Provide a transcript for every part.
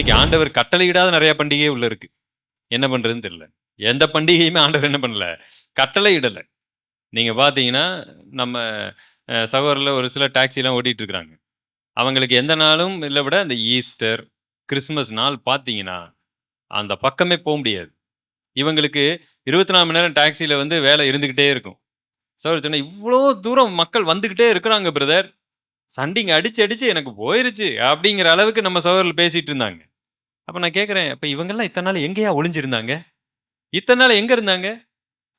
இன்னைக்கு ஆண்டவர் கட்டளையிடாத நிறைய பண்டிகை உள்ள இருக்கு. என்ன பண்றதுன்னு தெரியல. எந்த பண்டிகையுமே ஆண்டவர் என்ன பண்ணல. கட்டளை இடலை. நீங்க பாத்தீங்கன்னா நம்ம அஹ், சகோதரில் ஒரு சில டாக்ஸிலாம் ஓட்டிட்டு இருக்கிறாங்க அவங்களுக்கு எந்த நாளும் இல்லை விட அந்த ஈஸ்டர் கிறிஸ்மஸ் நாள் பார்த்தீங்கன்னா அந்த பக்கமே போக முடியாது. இவங்களுக்கு இருபத்தி நாலு மணி நேரம் டாக்ஸியில் வந்து வேலை இருந்துக்கிட்டே இருக்கும். சார் சொன்ன இவ்வளோ தூரம் மக்கள் வந்துக்கிட்டே இருக்கிறாங்க பிரதர். சண்டிங்க அடிச்சு அடிச்சு எனக்கு போயிருச்சு அப்படிங்கிற அளவுக்கு நம்ம சகோதரர்கள் பேசிட்டு இருந்தாங்க. அப்போ நான் கேட்குறேன் இப்போ இவங்கெல்லாம் இத்தனை நாள் எங்கேயா ஒளிஞ்சிருந்தாங்க? இத்தனை நாள் எங்கே இருந்தாங்க?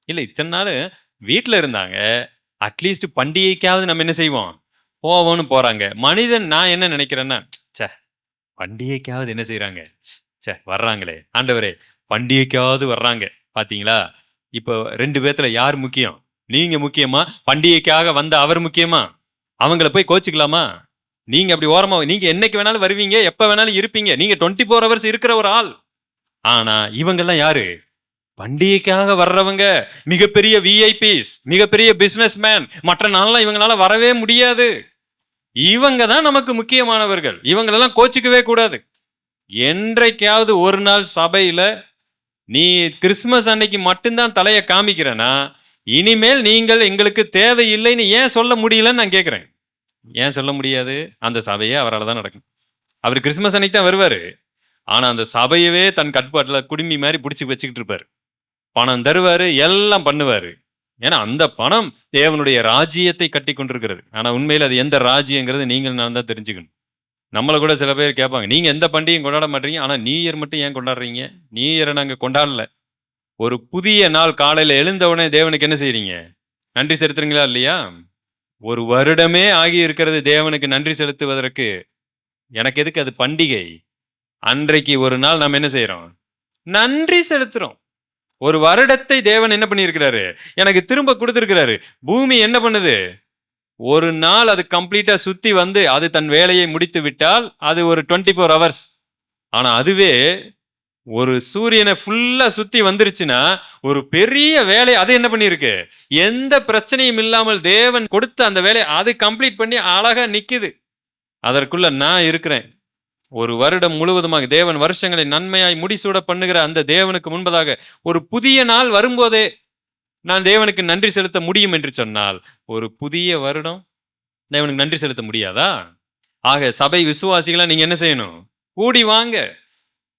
இல்லை இத்தனை நாள் வீட்டில் இருந்தாங்க. அட்லீஸ்ட் பண்டிகைக்காவது நம்ம என்ன செய்வோம்? போவோம்னு போகிறாங்க மனிதன் நான் என்ன நினைக்கிறேன்னா ச்சே பண்டிகைக்காவது என்ன செய்கிறாங்க ச்சே வர்றாங்களே. ஆண்டவரே பண்டிகைக்காவது வர்றாங்க. பார்த்தீங்களா இப்போ ரெண்டு பேத்துல யார் முக்கியம்? நீங்கள் முக்கியமா? பண்டிகைக்காக வந்த அவர் முக்கியமா? அவங்கள போய் கோச்சிக்கலாமா? நீங்க அப்படி ஓரமா நீங்க என்னைக்கு வேணாலும் வருவீங்க எப்ப வேணாலும் இருப்பீங்க. நீங்க டுவெண்ட்டி ஃபோர் ஹவர்ஸ் இருக்கிற ஒரு ஆள். ஆனா இவங்கெல்லாம் யாரு? பண்டிகைக்காக வர்றவங்க. மிகப்பெரிய விஐபிஸ் மிகப்பெரிய பிசினஸ் மேன் மற்ற நாள்லாம் இவங்களால வரவே முடியாது. இவங்க தான் நமக்கு முக்கியமானவர்கள். இவங்களெல்லாம் கோச்சிக்கவே கூடாது. என்றைக்காவது ஒரு நாள் சபையில நீ கிறிஸ்மஸ் அன்னைக்கு மட்டும்தான் தலையை காமிக்கிறனா இனிமேல் நீங்கள் எங்களுக்கு தேவையில்லைன்னு ஏன் சொல்ல முடியலன்னு நான் கேட்குறேன் ஏன் சொல்ல முடியாது? அந்த சபையே அவரால் தான் நடக்கும் அவர் கிறிஸ்மஸ் அன்னைக்கு தான் வருவார். ஆனால் அந்த சபையவே தன் கட்டுப்பாட்டில் குடுமி மாதிரி பிடிச்சி வச்சுக்கிட்டு இருப்பார். பணம் தருவார் எல்லாம் பண்ணுவார். ஏன்னா அந்த பணம் தேவனுடைய ராஜ்யத்தை கட்டி கொண்டிருக்கிறது. ஆனால் உண்மையில் அது எந்த ராஜ்யங்கிறது நீங்கள் நான் தான் தெரிஞ்சுக்கணும். நம்மளை கூட சில பேர் கேட்பாங்க நீங்கள் எந்த பண்டிகையும் கொண்டாட மாட்டீங்க? ஆனால் நியூ இயர் மட்டும் ஏன் கொண்டாடுறீங்க? நியூ இயரை நாங்கள் கொண்டாடல. ஒரு புதிய நாள் காலையில் எழுந்த உடனே தேவனுக்கு என்ன செய்கிறீங்க நன்றி செலுத்துறீங்களா இல்லையா? ஒரு வருடமே ஆகி இருக்கிறது தேவனுக்கு நன்றி செலுத்துவதற்கு. எனக்கு எதுக்கு அது பண்டிகை? அன்றைக்கு ஒரு நாள் நாம் என்ன செய்கிறோம் நன்றி செலுத்துறோம். ஒரு வருடத்தை தேவன் என்ன பண்ணியிருக்கிறாரு? எனக்கு திரும்ப கொடுத்துருக்கிறாரு. பூமி என்ன பண்ணுது? ஒரு நாள் அது கம்ப்ளீட்டா சுத்தி வந்து அது தன் வேலையை முடித்து விட்டால் அது ஒரு டுவெண்ட்டி ஃபோர் ஹவர்ஸ். ஆனா அதுவே ஒரு சூரியனை ஃபுல்லாக சுற்றி வந்துருச்சுன்னா ஒரு பெரிய வேலை அது என்ன பண்ணியிருக்கு? எந்த பிரச்சனையும் இல்லாமல் தேவன் கொடுத்த அந்த வேலையை அது கம்ப்ளீட் பண்ணி அழகாக நிற்கிது அதற்குள்ள நான் இருக்கிறேன். ஒரு வருடம் முழுவதுமாக தேவன் வருஷங்களை நன்மையாய் முடிசூட பண்ணுகிற அந்த தேவனுக்கு முன்பதாக ஒரு புதிய நாள் வரும்போதே நான் தேவனுக்கு நன்றி செலுத்த முடியும் என்று சொன்னால் ஒரு புதிய வருடம் தேவனுக்கு நன்றி செலுத்த முடியாதா? ஆக சபை விசுவாசிகளாக நீங்கள் என்ன செய்யணும்? கூடி வாங்க.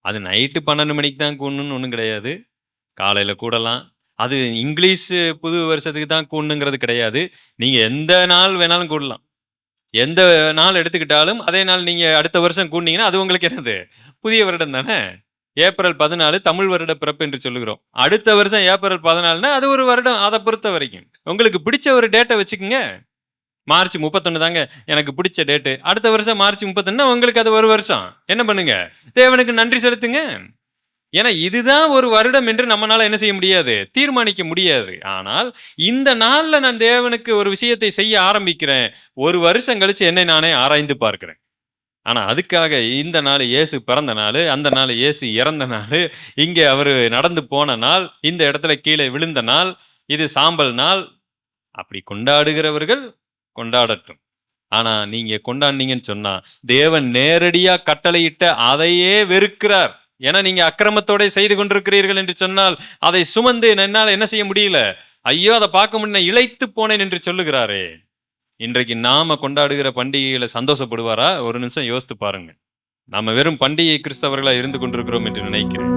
அது நைட்டு பன்னெண்டு மணிக்கு தான் கூடணும்னு ஒன்றும் கிடையாது. காலையில் கூடலாம். அது இங்கிலீஷ் புது வருஷத்துக்கு தான் கூடணுங்கிறது கிடையாது. நீங்கள் எந்த நாள் வேணாலும் கூடலாம். எந்த நாள் எடுத்துக்கிட்டாலும் அதே நாள் நீங்கள் அடுத்த வருஷம் கூடினீங்கன்னா அது உங்களுக்கு என்னது? புதிய வருடம் தானே? ஏப்ரல் பதினாலு தமிழ் வருட பிறப்பு என்று சொல்லுகிறோம். அடுத்த வருஷம் ஏப்ரல் பதினாலுனா அது ஒரு வருடம். அதை பொறுத்த வரைக்கும். உங்களுக்கு பிடிச்ச ஒரு டேட்டை வச்சுக்கோங்க. மார்ச் முப்பத்தொன்று தாங்க. எனக்கு பிடிச்ச டேட்டு அடுத்த வருஷம் மார்ச் முப்பத்தொன்னு உங்களுக்கு அது ஒரு வருஷம். என்ன பண்ணுங்க? தேவனுக்கு நன்றி செலுத்துங்க. ஏன்னா இதுதான் ஒரு வருடம் என்று நம்மளால என்ன செய்ய முடியாது? தீர்மானிக்க முடியாது. ஆனால் இந்த நாளில் நான் தேவனுக்கு ஒரு விஷயத்தை செய்ய ஆரம்பிக்கிறேன். ஒரு வருஷம் கழிச்சு என்னை நானே ஆராய்ந்து பார்க்கிறேன். ஆனால் அதுக்காக இந்த நாள் இயேசு பிறந்த நாள் அந்த நாள் இயேசு இறந்த நாள் இங்கே அவர் நடந்து போன நாள் இந்த இடத்துல கீழே விழுந்த நாள் இது சாம்பல் நாள். அப்படி கொண்டாடுகிறவர்கள் கொண்டாடட்டும். ஆனா நீங்க கொண்டாடினீங்கன்னு சொன்னா தேவன் நேரடியா கட்டளையிட்ட அதையே வெறுக்கிறார். ஏன்னா நீங்க அக்கிரமத்தோட செய்து கொண்டிருக்கிறீர்கள் என்று சொன்னால் அதை சுமந்து என்னால் என்ன செய்ய முடியல? ஐயோ அதை பார்க்க முடியல இழைத்து போனேன் என்று சொல்லுகிறாரே. இன்றைக்கு நாம கொண்டாடுகிற பண்டிகைகளை சந்தோஷப்படுவாரா? ஒரு நிமிஷம் யோசித்து பாருங்க நாம வெறும் பண்டிகை கிறிஸ்தவர்களா இருந்து கொண்டிருக்கிறோம் என்று நினைக்கிறேன்.